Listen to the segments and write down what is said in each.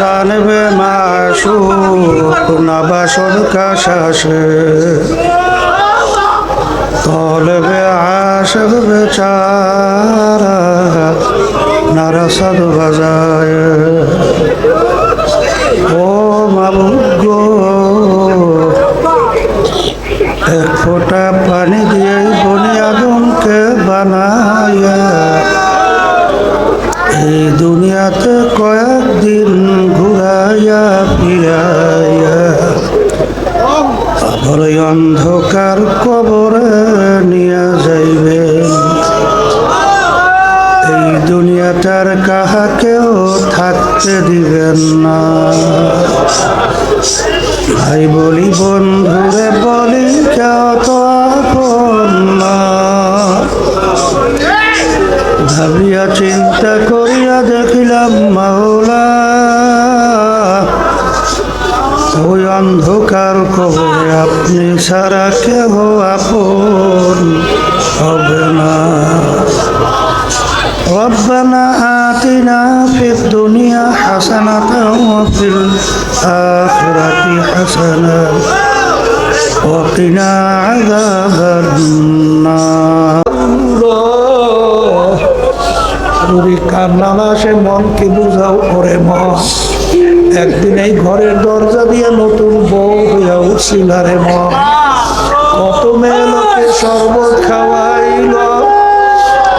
জানবে মাসুক নবাসর কাশাসে। তলবে আশক বেচারা নারাসাদ বাজায়। ও মাবুগ এক ফোঁটা পানি দিয়ে বনি আগুনকে বানায়। এই দুনিয়াতে কয়েকদিন ঘুরাইয়া ফিরাইয়া, আবার অন্ধকার কবরে নিয়ে যাইবে। এই দুনিয়াটার কাহাকেও থাকতে দিবেন না। ভাই বলি, বন্ধুরে বলি, কেউ তো আপন না। ভাবিয়া চিন্তা দেখিলাম মাওলা ওই অন্ধকার কবরে আপনি সারা কেহ আপন হবে না ربنا آتنا في الدنيا حسنة وفي الآخرة حسنة وقنا عذاب النار যদি কান্নান আসে মনকে বুঝাও করে মন একদিন এই ঘরের দরজা দিয়ে নতুন বউ হইয়া উঠছিল রে মন কত মেয়ে লোকে শরবত খাওয়াইল,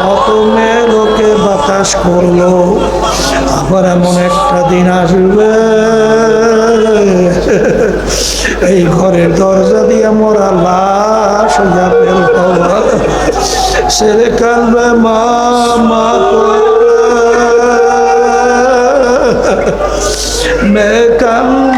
কত মেয়ে লোকে বাতাস করল। আবার এমন একটা দিন আসবে, এই ঘরের দরজা দিয়ে মোরা লাশ হইয়া বের ছেলে কানবে মা মা মেয়ে কান্দে